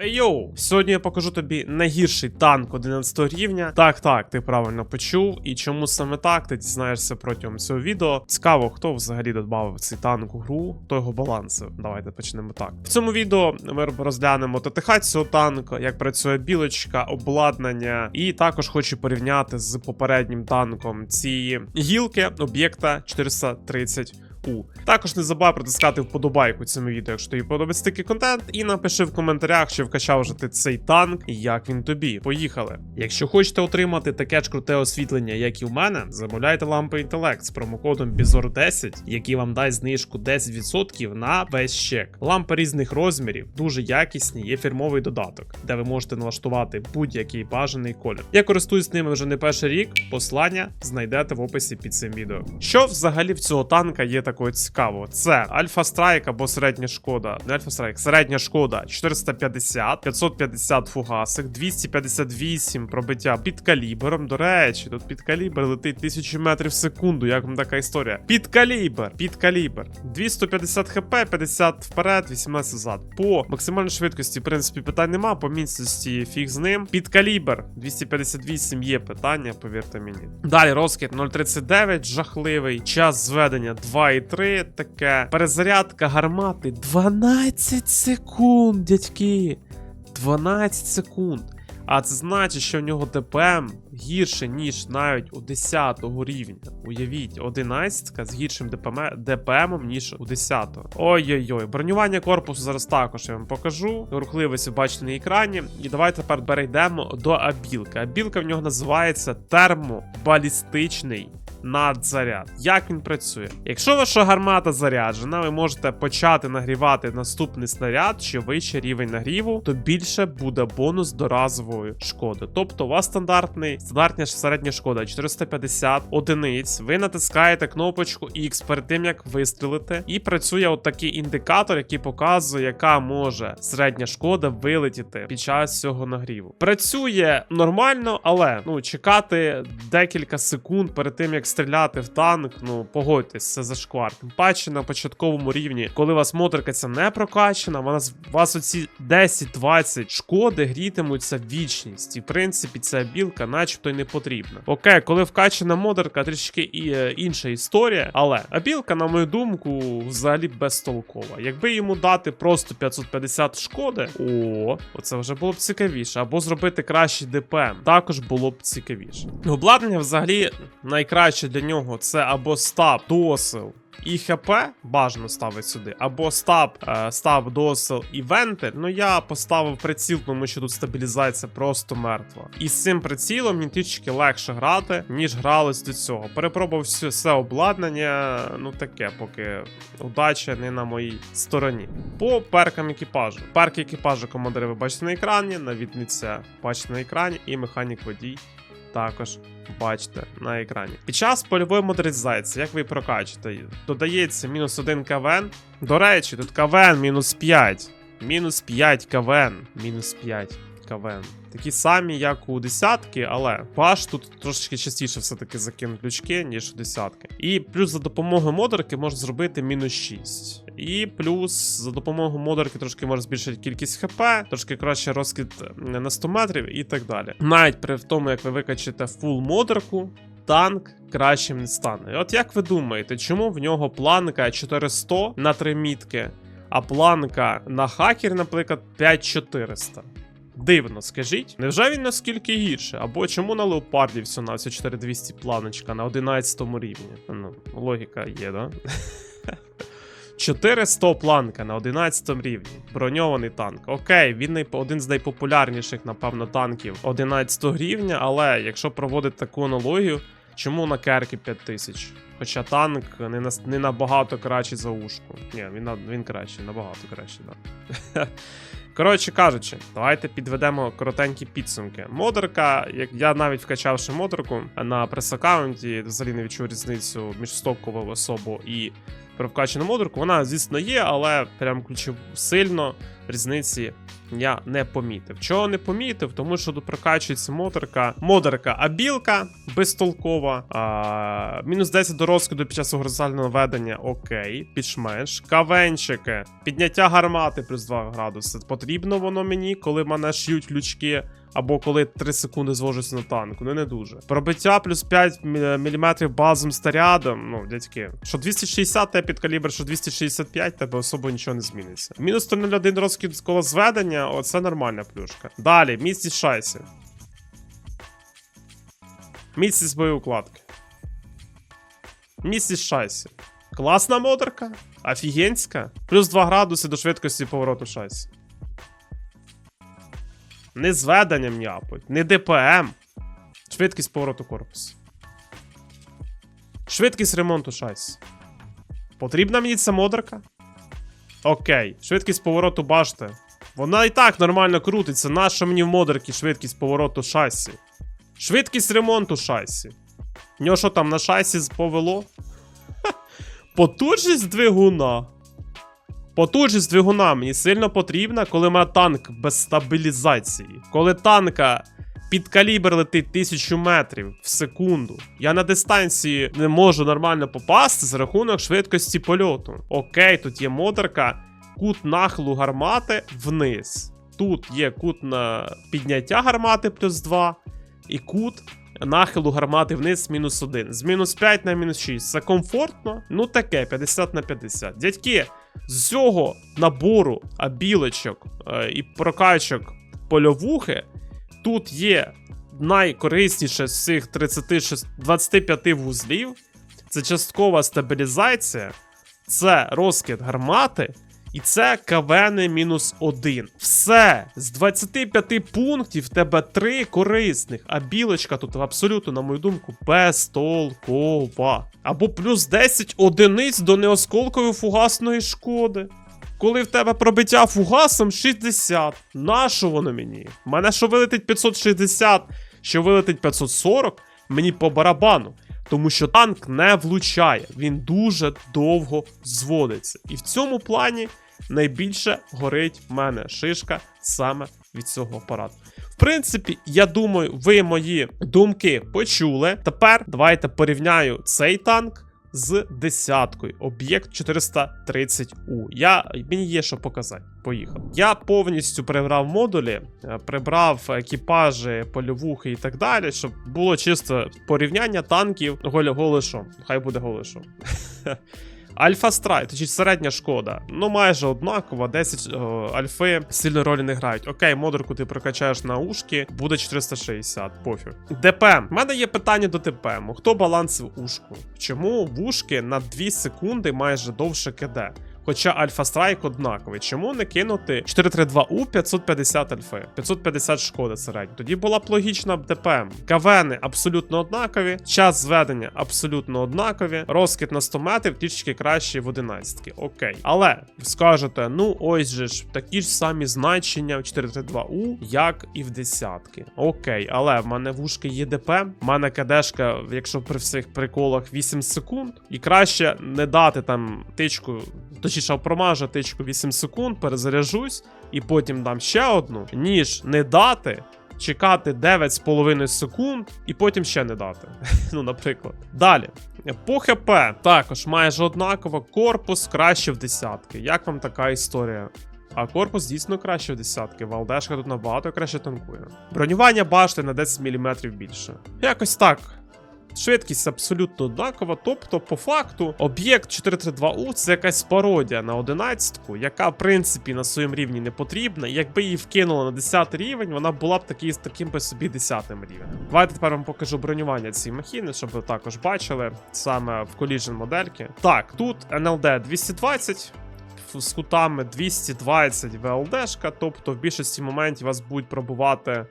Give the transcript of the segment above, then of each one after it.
Йоу! Сьогодні я покажу тобі найгірший танк 11 рівня. Так, так, ти правильно почув. І чому саме так, ти дізнаєшся протягом цього відео. Цікаво, хто взагалі додав цей танк у гру, хто його балансив. Давайте почнемо так. В цьому відео ми розглянемо ТТХ цього танка, як працює білочка, обладнання, і також хочу порівняти з попереднім танком цієї гілки об'єкта 430. У. Також не забувай протискати вподобайку цьому відео, якщо тобі подобається такий контент, і напиши в коментарях, чи вкачав вже ти цей танк і як він тобі. Поїхали. Якщо хочете отримати таке ж круте освітлення, як і в мене, замовляйте лампи інтелект з промокодом BIZOR10, який вам дасть знижку 10% на весь чек. Лампи різних розмірів, дуже якісні, є фірмовий додаток, де ви можете налаштувати будь-який бажаний колір. Я користуюсь ними вже не перший рік. Послання знайдете в описі під цим відео. Що взагалі в цього танка є такого цікавого? Це Альфа Страйк або середня шкода. Не Альфа Страйк, середня шкода 450, 550 фугасик, 258 пробиття під калібром. До речі, тут під калібр летить 1000 метрів в секунду. Як вам така історія? Під калібр, під калібр. 250 хп, 50 вперед, 18 зад. По максимальній швидкості, в принципі, питань нема. По міцності фіг з ним. Під калібр 258 є питання, повірте мені. Далі розкид 0,39, жахливий. Час зведення 2,3. Таке. Перезарядка гармати 12 секунд, дядьки. 12 секунд. А це значить, що в нього ДПМ гірше, ніж навіть у 10 рівня. Уявіть, 11 з гіршим ДПМ, ДПМом, ніж у 10. Ой-ой-ой, бронювання корпусу зараз також я вам покажу. Рухливість ви бачите на екрані. І давайте тепер перейдемо до абілки. Абілка в нього називається термобалістичний надзаряд. Як він працює? Якщо ваша гармата заряджена, ви можете почати нагрівати наступний снаряд, що вищий рівень нагріву, то більше буде бонус до разової шкоди. Тобто, у вас стандартний стандартна середня шкода 450 одиниць. Ви натискаєте кнопочку X перед тим, як вистрілити, і працює от такий індикатор, який показує, яка може середня шкода вилетіти під час цього нагріву. Працює нормально, але ну чекати декілька секунд перед тим, як стріляти в танк, ну погодьтесь, це зашквар. Тим паче на початковому рівні, коли у вас моторка ця не прокачана, вона з- вас оці 10-20 шкоди грітимуться вічність. І в принципі ця білка, начебто, й не потрібна. Окей, коли вкачана модерка, трішки і е, інша історія, але абілка, на мою думку, взагалі безтолкова. Якби йому дати просто 550 шкоди, о, оце вже було б цікавіше. Або зробити кращий ДПМ, також було б цікавіше. Обладнання взагалі найкраще для нього це або стаб, досил. І ХП бажано ставити сюди, або стаб, е, стаб, досил і вентиль. Ну я поставив приціл, тому що тут стабілізація просто мертва. І з цим прицілом мені трішки легше грати, ніж гралось до цього. Перепробував все, все обладнання, ну таке, поки удача не на моїй стороні. По перкам екіпажу. Перки екіпажу командири ви бачите на екрані, навідниця бачите на екрані, і механік водій також бачите на екрані. Під час польової модернізації, як ви прокачите, додається мінус 1 КВН. До речі, тут КВН мінус 5. Мінус 5 КВН. Мінус 5 КВН. Такі самі, як у десятки, але ваш тут трошечки частіше все-таки закинуть лючки, ніж у десятки. І плюс за допомогою модерки можна зробити мінус 6. І плюс за допомогою модерки трошки можна збільшити кількість ХП, трошки краще розкид е, на 100 метрів і так далі. Навіть при тому, як ви викачите фул модерку, танк кращим не стане. От як ви думаєте, чому в нього планка 400 на 3 мітки, а планка на хакер, наприклад, 5400? Дивно, скажіть, невже він наскільки гірше? Або чому на леопарді все на 4200 планочка на 11 рівні? Ну, логіка є, да? 400 планка на 11 рівні. Броньований танк. Окей, він не один з найпопулярніших, напевно, танків 11 рівня, але якщо проводити таку аналогію, чому на керки 5000? Хоча танк не, нас, не набагато кращий за ушку. Ні, він, на- він кращий, набагато кращий, так. Коротше кажучи, давайте підведемо коротенькі підсумки. Модерка, як я навіть вкачавши модерку на прес-аккаунті, взагалі не відчув різницю між стоковою особу і про вкачану модерку. Вона, звісно, є, але прям ключов сильно різниці я не помітив. Чого не помітив? Тому що тут прокачується моторка. Модерка абілка безтолкова. А, мінус 10 до розкиду під час горизонтального ведення. Окей, більш-менш. Кавенчики. Підняття гармати плюс 2 градуси. Потрібно воно мені, коли мене ш'ють лючки. Або коли 3 секунди звожуся на танку, ну не дуже. Пробиття плюс 5 мм базовим снарядом. Ну, дядьки. Що 260 те під калібр, що 265, тебе особо нічого не зміниться. Мінус 101 розкид коло зведення, оце нормальна плюшка. Далі, міцність шайсі. Міцність боєукладки. Міцність шайсі. Класна модерка. Офігенська. Плюс 2 градуси до швидкості повороту шайсі. Не зведенням няпуть, не ДПМ. Швидкість повороту корпусу. Швидкість ремонту шасі. Потрібна мені ця модерка? Окей. Швидкість повороту башти. Вона і так нормально крутиться. Наша мені в модерки швидкість повороту шасі. Швидкість ремонту шасі. В нього що там на шасі повело? Ха. Потужність двигуна. Потужність двигуна мені сильно потрібна, коли має танк без стабілізації. Коли танка під калібр летить тисячу метрів в секунду. Я на дистанції не можу нормально попасти за рахунок швидкості польоту. Окей, тут є модерка, кут нахилу гармати вниз. Тут є кут на підняття гармати плюс 2, і кут нахилу гармати вниз мінус 1. З мінус 5 на мінус 6. Це комфортно? Ну таке, 50 на 50. Дядьки, з цього набору абілочок е, і прокачок польовухи тут є найкорисніше з цих 36, 25 вузлів. Це часткова стабілізація, це розкид гармати. І це КВН мінус 1. Все. З 25 пунктів в тебе 3 корисних, а білочка тут абсолютно, на мою думку, безтолкова. Або плюс 10 одиниць до неосколкової фугасної шкоди. Коли в тебе пробиття фугасом 60. Нащо воно мені? В мене що вилетить 560, що вилетить 540, мені по барабану. Тому що танк не влучає, він дуже довго зводиться. І в цьому плані найбільше горить в мене шишка саме від цього апарату. В принципі, я думаю, ви мої думки почули. Тепер давайте порівняю цей танк з десяткою. Об'єкт 430У. Я, Мені є що показати. Поїхав. Я повністю прибрав модулі, е, прибрав екіпажі, польовухи і так далі, щоб було чисто порівняння танків голишом. Хай буде голишом. Альфа Страйк, точніше середня шкода. Ну майже однакова, 10 о, альфи сильно ролі не грають. Окей, модерку ти прокачаєш на ушки, буде 460, пофіг. ДПМ. У мене є питання до ДПМ. Хто балансив ушку? Чому в ушки на 2 секунди майже довше КД? Хоча Альфа Страйк однаковий. Чому не кинути 432У 550 альфи? 550 шкоди середньо. Тоді була б логічна ДПМ. КВНи абсолютно однакові, час зведення абсолютно однакові, розкид на 100 метрів трішки краще в 11. Окей. Але скажете, ну ось же ж такі ж самі значення в 432У, як і в десятки. Окей, але в мене вушки є ДПМ, в мене КДшка, якщо при всіх приколах 8 секунд, і краще не дати там тичку точніше промажу тичку 8 секунд, перезаряжусь і потім дам ще одну, ніж не дати. Чекати 9,5 секунд і потім ще не дати. ну, наприклад. Далі. По ХП також майже однаково. Корпус краще в десятки. Як вам така історія? А корпус дійсно краще в десятки. Валдешка тут набагато краще танкує. Бронювання башти на 10 мм більше. Якось так. Швидкість абсолютно однакова, тобто, по факту, об'єкт 432У це якась пародія на 11-ку, яка, в принципі, на своєму рівні не потрібна. Якби її вкинули на 10 рівень, вона була б такий, таким би собі 10 рівнем. Давайте тепер вам покажу бронювання цієї махіни, щоб ви також бачили саме в Collision модельки. Так, тут NLD 220. З кутами 220 ВЛДшка, тобто в більшості моментів вас будуть пробувати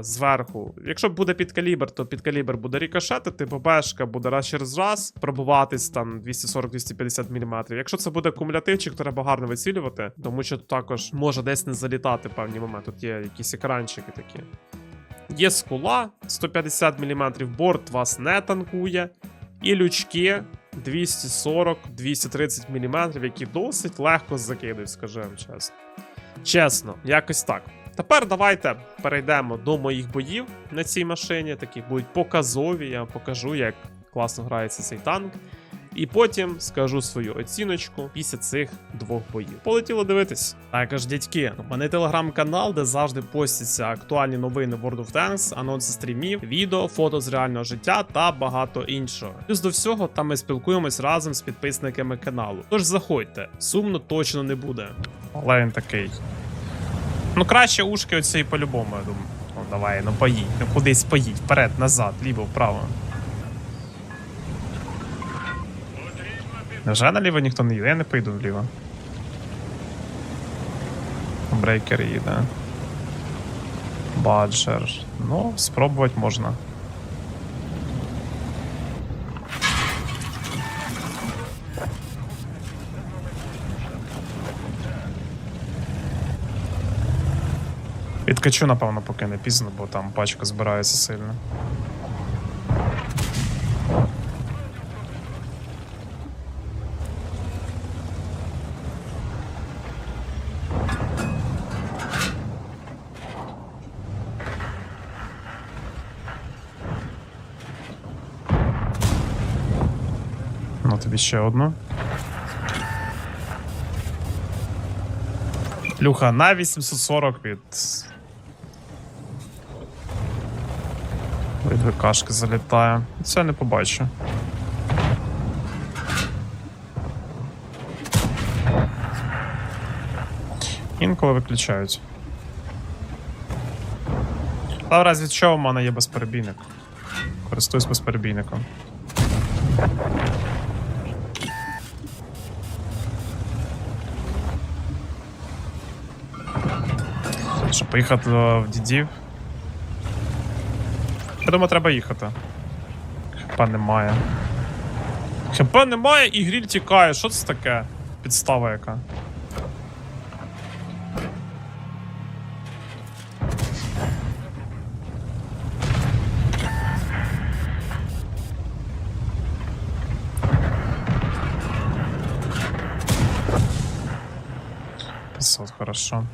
зверху. Якщо буде під калібр, то під калібр буде рікошетити, ББшка буде раз через раз пробуватись там 240-250 мм. Якщо це буде кумулятивчик, треба гарно вицілювати, тому що також може десь не залітати певні моменти. Тут є якісь екранчики такі. Є скула 150 мм борт вас не танкує. І лючки 240-230 мм, які досить легко закидують, скажімо чесно. Чесно, якось так. Тепер давайте перейдемо до моїх боїв на цій машині. Такі будуть показові. Я вам покажу, як класно грається цей танк. І потім скажу свою оціночку після цих двох боїв. Полетіло дивитись. Також, дядьки, у мене телеграм-канал, де завжди постяться актуальні новини World of Tanks, анонси стрімів, відео, фото з реального життя та багато іншого. Плюс до всього, там ми спілкуємось разом з підписниками каналу. Тож заходьте, сумно точно не буде. Але він такий. Ну, краще ушки оці по-любому, я думаю. Ну давай, ну поїдь, ну кудись поїдь, вперед, назад, ліво, вправо. Вже наліво ніхто не їде? Я не поїду вліво. Брейкер їде. Баджер. Ну, спробувати можна. Відкачу, напевно, поки не пізно, бо там пачка збирається сильно. Ну, тобі ще одну. Люха, на 840 від. ВКшки залітає. Це не побачу. Інколи виключають. Та в разі чого в мене є безперебійник. Користуюсь безперебійником. Щоб поїхати в дідів. Я думаю, треба їхати. ХП немає. ХП немає і гріль тікає. Що це таке? Підстава яка. Пятьсот, хорошо.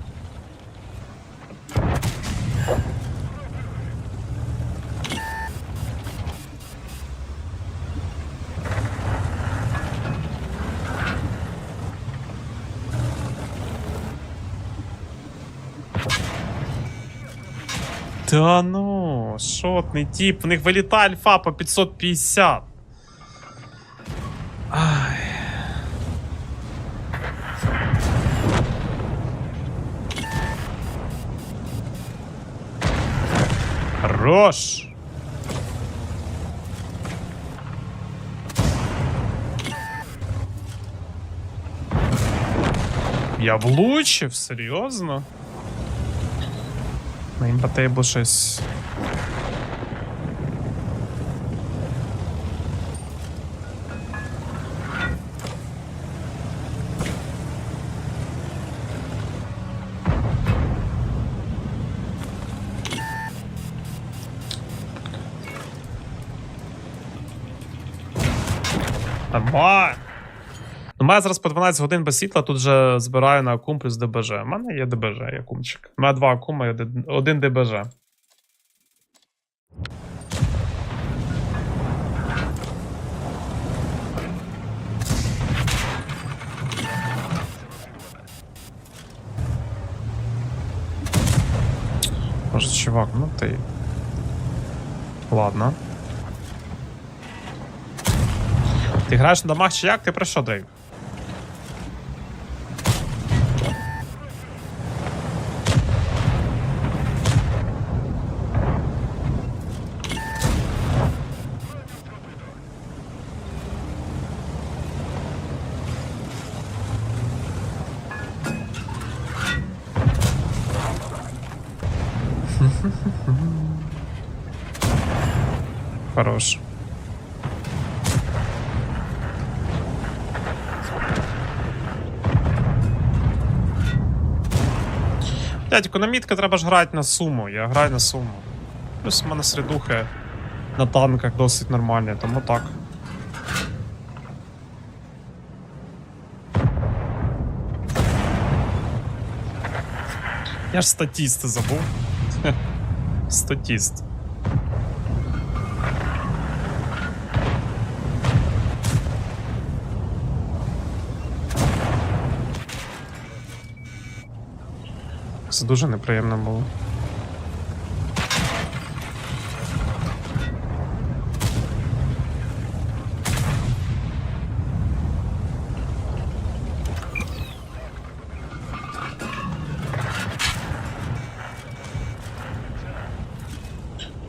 Та ну, шотний тип, в них вилітає альфа по 550. Ай. Хорош. Я влучив, серйозно? На імпотейбл щось. Нормально. У мене зараз по 12 годин без світла, тут же збираю на акум плюс ДБЖ. У мене є ДБЖ, є акумчик. У мене два акума і один- ДБЖ. Може, чувак, ну ти. Ладно. Ти граєш на домах чи як? Ти про що, Дрейк? Блять, мітки треба ж грати на суму. Я граю на суму. Плюс в мене середухи на танках досить нормальні, тому так. Я ж статіст забув. Статіст. Це дуже неприємно було.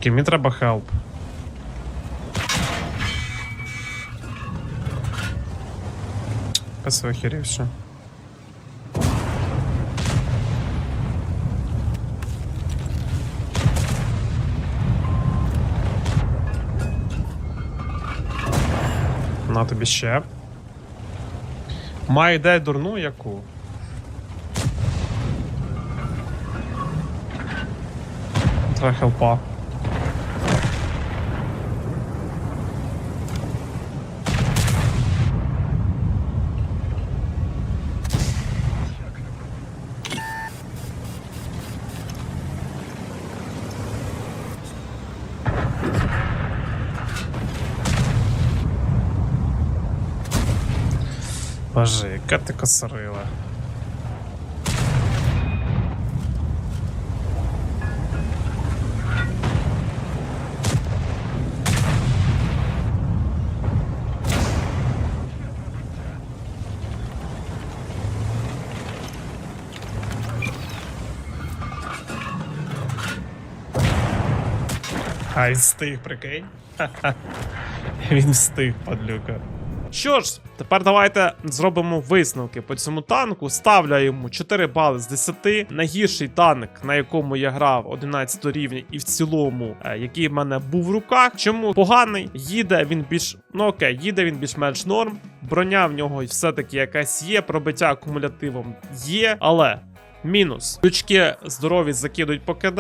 Окей, мені треба хелп. Пес охерівся. На тобі ще. Має ідею дурну яку. Два хелпа. Боже, яка ти косарила. Ай, встиг, прикинь. Він встиг, падлюка. Що ж, тепер давайте зробимо висновки по цьому танку. Ставлю йому 4 бали з 10. Найгірший танк, на якому я грав 11 рівня, і в цілому, е, який в мене був в руках. Чому поганий? Їде він більш. Ну окей, їде він більш-менш норм. Броня в нього все-таки якась є, пробиття акумулятивом є, але мінус. Ключки здорові закидують по КД.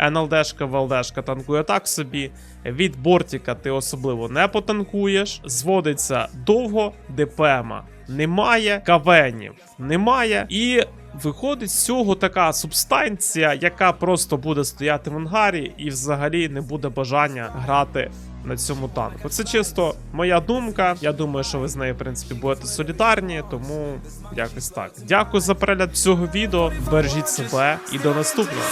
НЛДшка, ВЛДшка танкує так собі. Від бортика ти особливо не потанкуєш. Зводиться довго, ДПМа немає, кавенів немає. І виходить з цього така субстанція, яка просто буде стояти в ангарі, і взагалі не буде бажання грати на цьому танку. Це чисто моя думка. Я думаю, що ви з нею в принципі будете солідарні, тому якось так. Дякую за перегляд цього відео. Бережіть себе і до наступного.